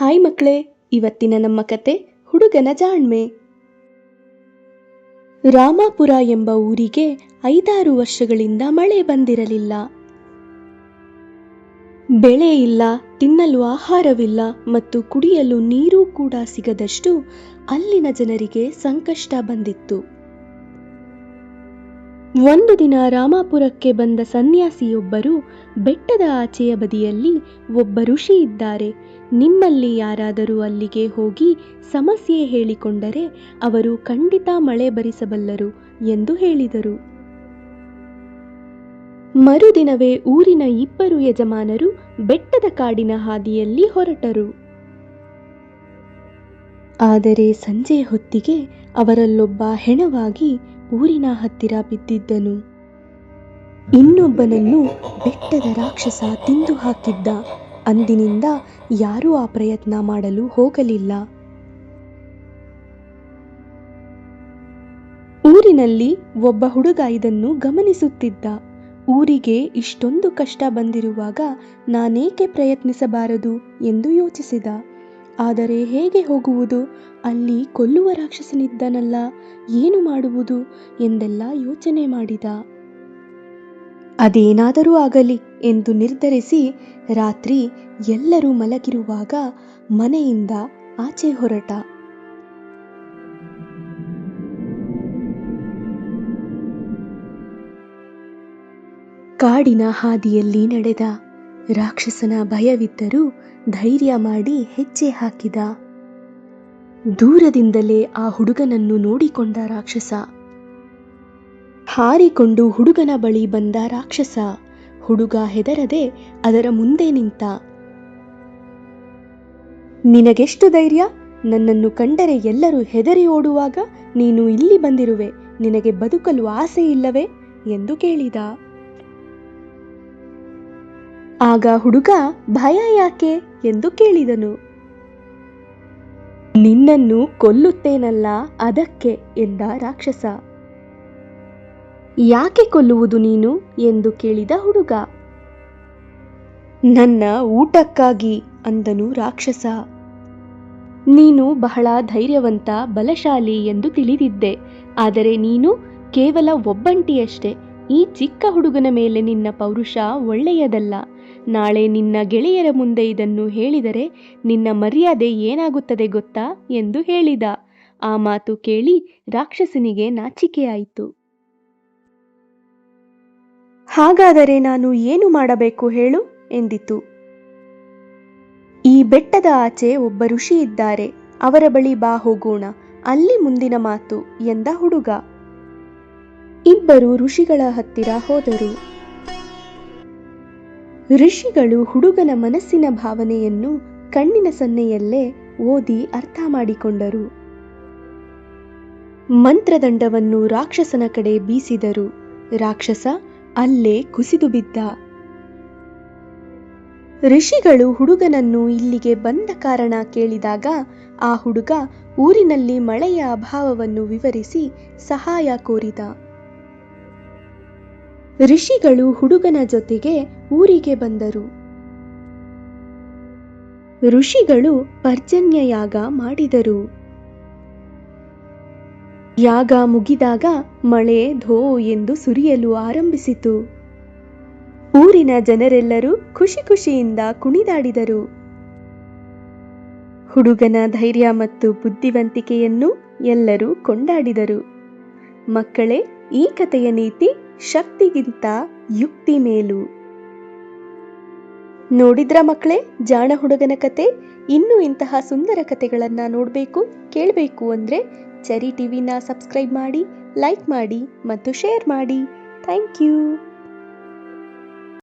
Hi ಮಕ್ಕಳೇ, ಇವತ್ತಿನ ನಮ್ಮ ಕತೆ ಹುಡುಗನ ಜಾಣ್ಮೆ. ರಾಮಾಪುರ ಎಂಬ ಊರಿಗೆ ಐದಾರು ವರ್ಷಗಳಿಂದ ಮಳೆ ಬಂದಿರಲಿಲ್ಲ. ಬೆಳೆ ಇಲ್ಲ, ತಿನ್ನಲು ಆಹಾರವಿಲ್ಲ ಮತ್ತು ಕುಡಿಯಲು ನೀರೂ ಕೂಡ ಸಿಗದಷ್ಟು ಅಲ್ಲಿನ ಜನರಿಗೆ ಸಂಕಷ್ಟ ಬಂದಿತ್ತು. ಒಂದು ದಿನ ರಾಮಾಪುರಕ್ಕೆ ಬಂದ ಸನ್ಯಾಸಿಯೊಬ್ಬರು ಬೆಟ್ಟದ ಆಚೆಯ ಬದಿಯಲ್ಲಿ ಒಬ್ಬ ಋಷಿ ಇದ್ದಾರೆ. ನಿಮ್ಮಲ್ಲಿ ಯಾರಾದರೂ ಅಲ್ಲಿಗೆ ಹೋಗಿ ಸಮಸ್ಯೆ ಹೇಳಿಕೊಂಡರೆ ಅವರು ಖಂಡಿತ ಮಳೆ ಬರಿಸಬಲ್ಲರು ಎಂದು ಹೇಳಿದರು. ಮರುದಿನವೇ ಊರಿನ ಇಬ್ಬರು ಯಜಮಾನರು ಬೆಟ್ಟದ ಕಾಡಿನ ಹಾದಿಯಲ್ಲಿ ಹೊರಟರು. ಆದರೆ ಸಂಜೆ ಹೊತ್ತಿಗೆ ಅವರಲ್ಲೊಬ್ಬ ಹೆಣವಾಗಿ ಊರಿನ ಹತ್ತಿರ ಬಿದ್ದಿದ್ದನು. ಇನ್ನೊಬ್ಬನನ್ನು ಬೆಟ್ಟದ ರಾಕ್ಷಸ ತಿಂದು ಹಾಕಿದ್ದ. ಅಂದಿನಿಂದ ಯಾರೂ ಆ ಪ್ರಯತ್ನ ಮಾಡಲು ಹೋಗಲಿಲ್ಲ. ಊರಿನಲ್ಲಿ ಒಬ್ಬ ಹುಡುಗ ಇದನ್ನು ಗಮನಿಸುತ್ತಿದ್ದ. ಊರಿಗೆ ಇಷ್ಟೊಂದು ಕಷ್ಟ ಬಂದಿರುವಾಗ ನಾನೇಕೆ ಪ್ರಯತ್ನಿಸಬಾರದು ಎಂದು ಯೋಚಿಸಿದ. ಆದರೆ ಹೇಗೆ ಹೋಗುವುದು? ಅಲ್ಲಿ ಕೊಲ್ಲುವ ರಾಕ್ಷಸನಿದ್ದನಲ್ಲ, ಏನು ಮಾಡುವುದು? ಎಂದೆಲ್ಲ ಯೋಚನೆ ಮಾಡಿದ. ಅದೇನಾದರೂ ಆಗಲಿ ಎಂದು ನಿರ್ಧರಿಸಿ ರಾತ್ರಿ ಎಲ್ಲರೂ ಮಲಗಿರುವಾಗ ಮನೆಯಿಂದ ಆಚೆ ಹೊರಟ. ಕಾಡಿನ ಹಾದಿಯಲ್ಲಿ ನಡೆದ ರಾಕ್ಷಸನ ಭಯವಿದ್ದರೂ ಧೈರ್ಯ ಮಾಡಿ ಹೆಜ್ಜೆ ಹಾಕಿದ. ದೂರದಿಂದಲೇ ಆ ಹುಡುಗನನ್ನು ನೋಡಿಕೊಂಡ ರಾಕ್ಷಸ. ಹಾರಿಕೊಂಡು ಹುಡುಗನ ಬಳಿ ಬಂದ ರಾಕ್ಷಸ. ಹುಡುಗ ಹೆದರದೆ ಅದರ ಮುಂದೆ ನಿಂತ. ನಿನಗೆಷ್ಟು ಧೈರ್ಯ? ನನ್ನನ್ನು ಕಂಡರೆ ಎಲ್ಲರೂ ಹೆದರಿ ಓಡುವಾಗ ನೀನು ಇಲ್ಲಿ ಬಂದಿರುವೆ. ನಿನಗೆ ಬದುಕಲು ಆಸೆ ಇಲ್ಲವೇ ಎಂದು ಕೇಳಿದ. ಆಗ ಹುಡುಗ, ಭಯ ಯಾಕೆ? ಎಂದು ಕೇಳಿದನು. ನಿನ್ನನ್ನು ಕೊಲ್ಲುತ್ತೇನಲ್ಲ ಅದಕ್ಕೆ? ಎಂದ ರಾಕ್ಷಸ. ಯಾಕೆ ಕೊಲ್ಲುವುದು ನೀನು? ಎಂದು ಕೇಳಿದ ಹುಡುಗ. ನನ್ನ ಊಟಕ್ಕಾಗಿ, ಅಂದನು ರಾಕ್ಷಸ. ನೀನು ಬಹಳ ಧೈರ್ಯವಂತ ಬಲಶಾಲಿ ಎಂದು ತಿಳಿದಿದ್ದೆ. ಆದರೆ ನೀನು ಕೇವಲ ಒಬ್ಬಂಟಿಯಷ್ಟೇ. ಈ ಚಿಕ್ಕ ಹುಡುಗನ ಮೇಲೆ ನಿನ್ನ ಪೌರುಷ ಒಳ್ಳೆಯದಲ್ಲ. ನಾಳೆ ನಿನ್ನ ಗೆಳೆಯರ ಮುಂದೆ ಇದನ್ನು ಹೇಳಿದರೆ ನಿನ್ನ ಮರ್ಯಾದೆ ಏನಾಗುತ್ತದೆ ಗೊತ್ತಾ? ಎಂದು ಹೇಳಿದ. ಆ ಮಾತು ಕೇಳಿ ರಾಕ್ಷಸನಿಗೆ ನಾಚಿಕೆಯಾಯಿತು. ಹಾಗಾದರೆ ನಾನು ಏನು ಮಾಡಬೇಕು ಹೇಳು? ಎಂದಿತು. ಈ ಬೆಟ್ಟದ ಆಚೆ ಒಬ್ಬ ಋಷಿ ಇದ್ದಾರೆ. ಅವರ ಬಳಿ ಬಾ ಹೋಗೋಣ. ಅಲ್ಲಿ ಮುಂದಿನ ಮಾತು ಎಂದ ಹುಡುಗ. ಇಬ್ಬರು ಋಷಿಗಳ ಹತ್ತಿರ ಹೋದರು. ಋಷಿಗಳು ಹುಡುಗನ ಮನಸ್ಸಿನ ಭಾವನೆಯನ್ನು ಕಣ್ಣಿನ ಸನ್ನೆಯಲ್ಲೇ ಓದಿ ಅರ್ಥ ಮಾಡಿಕೊಂಡರು. ಮಂತ್ರದಂಡವನ್ನು ರಾಕ್ಷಸನ ಕಡೆ ಬೀಸಿದರು. ರಾಕ್ಷಸ ಅಲ್ಲೇ ಕುಸಿದು ಬಿದ್ದ. ಋಷಿಗಳು ಹುಡುಗನನ್ನು ಇಲ್ಲಿಗೆ ಬಂದ ಕಾರಣ ಕೇಳಿದಾಗ ಆ ಹುಡುಗ ಊರಿನಲ್ಲಿ ಮಳೆಯ ಅಭಾವವನ್ನು ವಿವರಿಸಿ ಸಹಾಯ ಕೋರಿದ. ಋಷಿಗಳು ಹುಡುಗನ ಜೊತೆಗೆ ಊರಿಗೆ ಬಂದರು. ಋಷಿಗಳು ಪರ್ಜನ್ಯ ಯಾಗ ಮಾಡಿದರು. ಯಾಗ ಮುಗಿದಾಗ ಮಳೆ ಧೋ ಎಂದು ಸುರಿಯಲು ಆರಂಭಿಸಿತು. ಊರಿನ ಜನರೆಲ್ಲರೂ ಖುಷಿ ಖುಷಿಯಿಂದ ಕುಣಿದಾಡಿದರು. ಹುಡುಗನ ಧೈರ್ಯ ಮತ್ತು ಬುದ್ಧಿವಂತಿಕೆಯನ್ನು ಎಲ್ಲರೂ ಕೊಂಡಾಡಿದರು. ಮಕ್ಕಳೇ, ಈ ಕಥೆಯ ನೀತಿ ಶಕ್ತಿಗಿಂತ ಯುಕ್ತಿ ಮೇಲು. ನೋಡಿದ್ರ ಮಕ್ಕಳೇ, ಜಾಣ ಹುಡುಗನ ಕತೆ? ಇನ್ನೂ ಇಂತಹ ಸುಂದರ ಕತೆಗಳನ್ನು ನೋಡಬೇಕು, ಕೇಳಬೇಕು ಅಂದ್ರೆ ಚರಿ ಟಿವಿನ ಸಬ್ಸ್ಕ್ರೈಬ್ ಮಾಡಿ, ಲೈಕ್ ಮಾಡಿ ಮತ್ತು ಶೇರ್ ಮಾಡಿ. Thank you.